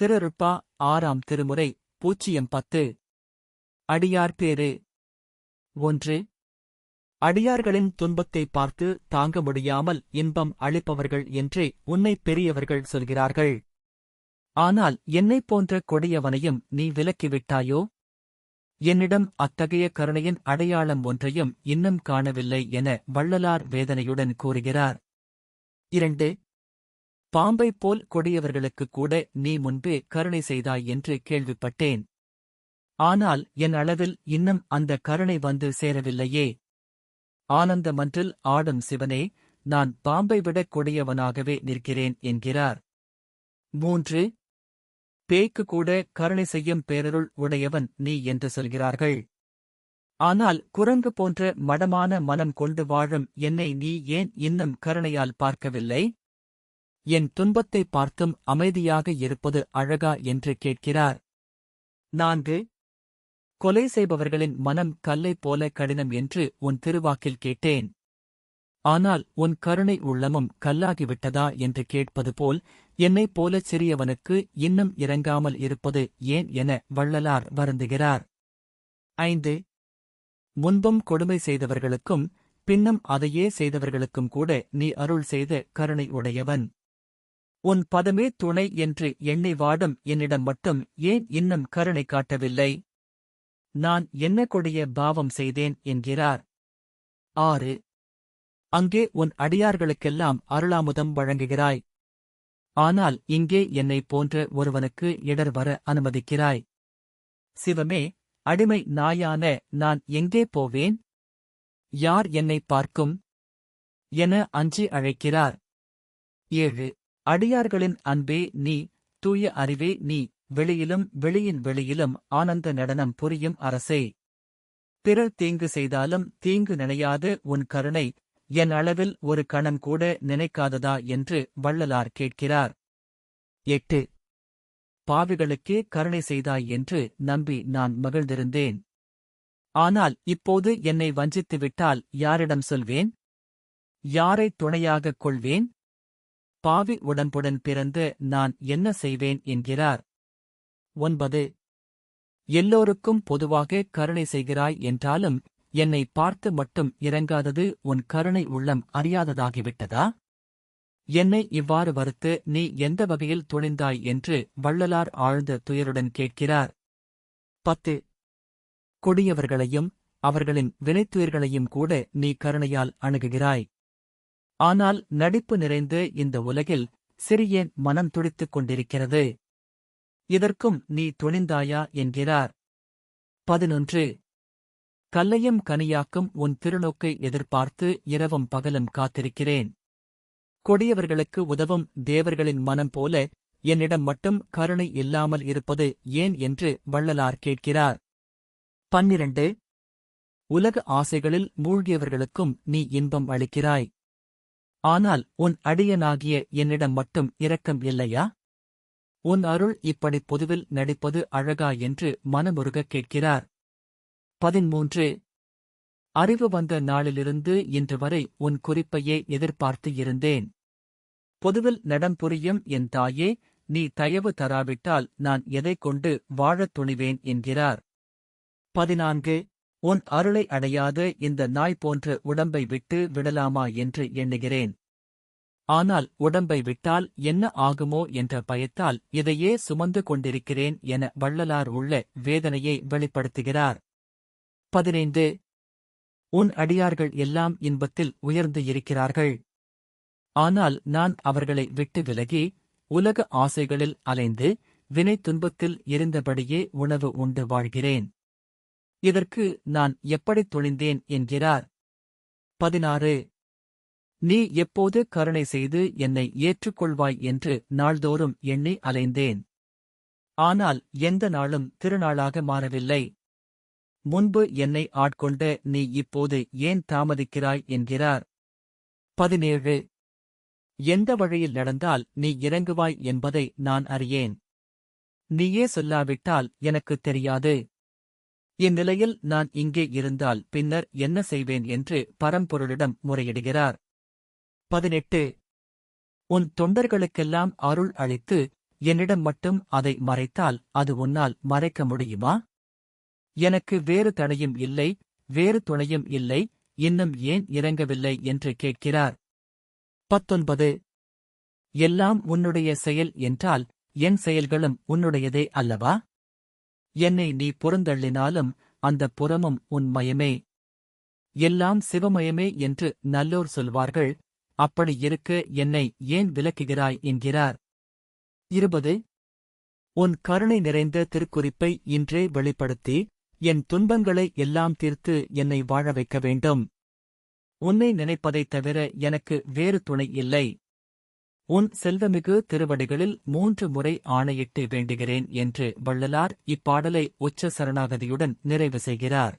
திருருப்பா ஆறாம் திருமுறை பூச்சியம் பத்து. அடியார் பேரு ஒன்று. அடியார்களின் துன்பத்தை பார்த்து தாங்க முடியாமல் இன்பம் அளிப்பவர்கள் என்றே உன்னை பெரியவர்கள் சொல்கிறார்கள். ஆனால் என்னைப் போன்ற கொடியவனையும் நீ விலக்கிவிட்டாயோ? என்னிடம் அத்தகைய கருணையின் அடையாளம் ஒன்றையும் இன்னும் காணவில்லை என வள்ளலார் வேதனையுடன் கூறுகிறார். இரண்டு. பாம்பைப் போல் கொடியவர்களுக்கு கூட நீ முன்பே கருணை செய்தாய் என்று கேள்விப்பட்டேன். ஆனால் என் அளவில் இன்னும் அந்த கருணை வந்து சேரவில்லையே. ஆனந்த மன்றில் ஆடும் சிவனே நான் பாம்பை விடக் கொடியவனாகவே நிற்கிறேன் என்கிறார். மூன்று. பேய்க்கு கூட கருணை செய்யும் பேரருள் உடையவன் நீ என்று சொல்கிறார்கள். ஆனால் குரங்கு போன்ற மடமான மனம் கொண்டு வாழும் என்னை நீ ஏன் இன்னும் கருணையால் பார்க்கவில்லை? என் துன்பத்தை பார்த்தும் அமைதியாக இருப்பது அழகா என்று கேட்கிறார். நான்கு கொலை செய்பவர்களின் மனம் கல்லைப் போல கடினம் என்று உன் திருவாக்கில் கேட்டேன். ஆனால் உன் கருணை உள்ளமும் கல்லாகிவிட்டதா என்று கேட்பது போல் என்னைப் போலச் சிறியவனுக்கு இன்னும் இறங்காமல் இருப்பது ஏன் என வள்ளலார் வருந்துகிறார். ஐந்து முன்பும் கொடுமை செய்தவர்களுக்கும் பின்னும் அதையே செய்தவர்களுக்கும் கூட நீ அருள் செய்த கருணை உடையவன். உன் பதமே துணை என்று எண்ணி வாடும் என்னிடம் மட்டும் ஏன் இன்னும் கருணை காட்டவில்லை? நான் என்ன கொடிய பாவம் செய்தேன் என்கிறார். ஆறு. அங்கே உன் அடியார்களுக்கெல்லாம் அருளாமுதம் வழங்குகிறாய். ஆனால் இங்கே என்னைப் போன்ற ஒருவனுக்கு இடர் வர அனுமதிக்கிறாய். சிவமே அடிமை நாயான நான் எங்கே போவேன்? யார் என்னைப் பார்க்கும்? என அஞ்சி அழைக்கிறார். ஏழு. அடியார்களின் அன்பே நீ தூய அறிவே நீ வெளியிலும் வெளியின் வெளியிலும் ஆனந்த நடனம் புரியும் அரசே. பிறர் தீங்கு செய்தாலும் தீங்கு நினையாது உன் கருணை என் அளவில் ஒரு கணம் கூட நினைக்காததா என்று வள்ளலார் கேட்கிறார். எட்டு. பாவிகளுக்கே கருணை செய்தாய் என்று நம்பி நான் மகிழ்ந்திருந்தேன். ஆனால் இப்போது என்னை வஞ்சித்து விட்டால் யாரிடம் சொல்வேன்? யாரைத் துணையாகக் கொள்வேன்? பாவி உடன்புடன் பிறந்து நான் என்ன செய்வேன் என்கிறார். ஒன்பது. எல்லோருக்கும் பொதுவாக கருணை செய்கிறாய் என்றாலும் என்னை பார்த்து மட்டும் இறங்காதது உன் கருணை உள்ளம் அறியாததாகிவிட்டதா? என்னை இவ்வாறு வருத்து நீ எந்த வகையில் துணிந்தாய் என்று வள்ளலார் ஆழ்ந்த துயருடன் கேட்கிறார். பத்து. கொடியவர்களையும் அவர்களின் வினைத்துயர்களையும் கூட நீ கருணையால் அணுகுகிறாய். ஆனால் நடிப்பு நிறைந்து இந்த உலகில் சிறியேன் மனம் துடித்துக் கொண்டிருக்கிறது. இதற்கும் நீ துணிந்தாயா என்கிறார். பதினொன்று. கல்லையும் கனியாக்கும் உன் திருநோக்கை எதிர்பார்த்து இரவும் பகலும் காத்திருக்கிறேன். கொடியவர்களுக்கு உதவும் தேவர்களின் மனம் போல என்னிடம் மட்டும் கருணை இல்லாமல் இருப்பது ஏன் என்று வள்ளலார் கேட்கிறார். பன்னிரண்டு. உலக ஆசைகளில் மூழ்கியவர்களுக்கும் நீ இன்பம் அளிக்கிறாய். ஆனால் உன் அடியனாகிய என்னிடம் மட்டும் இரக்கம் இல்லையா? உன் அருள் இப்படி பொதுவில் நடிப்பது அழகா என்று மனமுருகக் கேட்கிறார். பதிமூன்று அறிவு வந்த நாளிலிருந்து இன்று வரை உன் குறிப்பையே எதிர்பார்த்து இருந்தேன். பொதுவில் நடம் புரியும் என் தாயே நீ தயவு தராவிட்டால் நான் எதைக் கொண்டு வாழத் துணிவேன் என்கிறார். பதினான்கு. உன் அருளை அடையாத இந்த நாய் போன்ற உடம்பை விட்டு விடலாமா என்று எண்ணுகிறேன். ஆனால் உடம்பை விட்டால் என்ன ஆகுமோ என்ற பயத்தால் இதையே சுமந்து கொண்டிருக்கிறேன் என வள்ளலார் உள்ள வேதனையை வெளிப்படுத்துகிறார். பதினைந்து. உன் அடியார்கள் எல்லாம் இன்பத்தில் உயர்ந்து இருக்கிறார்கள். ஆனால் நான் அவர்களை விட்டு விலகி உலக ஆசைகளில் அலைந்து வினை துன்பத்தில் இருந்தபடியே உணவு உண்டு வாழ்கிறேன். இதற்கு நான் எப்படித் துணிந்தேன் என்கிறார். பதினாறு. நீ எப்போது கருணை செய்து என்னை ஏற்றுக்கொள்வாய் என்று நாள்தோறும் எண்ணி அலைந்தேன். ஆனால் எந்த நாளும் திருநாளாக மாறவில்லை. முன்பு என்னை ஆட்கொண்ட நீ இப்போது ஏன் தாமதிக்கிறாய் என்கிறார். பதினேழு. எந்த வழியில் நடந்தால் நீ இறங்குவாய் என்பதை நான் அறியேன். நீயே சொல்லாவிட்டால் எனக்குத் தெரியாது. இந்நிலையில் நான் இங்கே இருந்தால் பின்னர் என்ன செய்வேன் என்று பரம்பொருளிடம் முறையிடுகிறார். பதினெட்டு. உன் தொண்டர்களுக்கெல்லாம் அருள் அளித்து என்னிடம் மட்டும் அதை மறைத்தால் அது உன்னால் மறைக்க முடியுமா? எனக்கு வேறு தடையும் இல்லை வேறு துணையும் இல்லை இன்னும் ஏன் இறங்கவில்லை என்று கேட்கிறார். பத்தொன்பது. எல்லாம் உன்னுடைய செயல் என்றால் என் செயல்களும் உன்னுடையதே அல்லவா? என்னை நீ புறந்தள்ளினாலும் அந்த புறமும் உன் மயமே. எல்லாம் சிவமயமே என்று நல்லோர் சொல்வார்கள். அப்படி இருக்க என்னை ஏன் விலக்குகிறாய் என்கிறார். இருபது. உன் கருணை நிறைந்த திருக்குறிப்பை இன்றே வெளிப்படுத்தி என் துன்பங்களை எல்லாம் தீர்த்து என்னை வாழ வைக்க வேண்டும். உன்னை நினைப்பதைத் தவிர எனக்கு வேறு துணை இல்லை. உன் செல்வமிகு திருவடிகளில் மூன்று முறை ஆணையிட்டு வேண்டுகிறேன் என்று வள்ளலார் இப்பாடலை உச்ச சரணாகதியுடன் நிறைவு செய்கிறார்.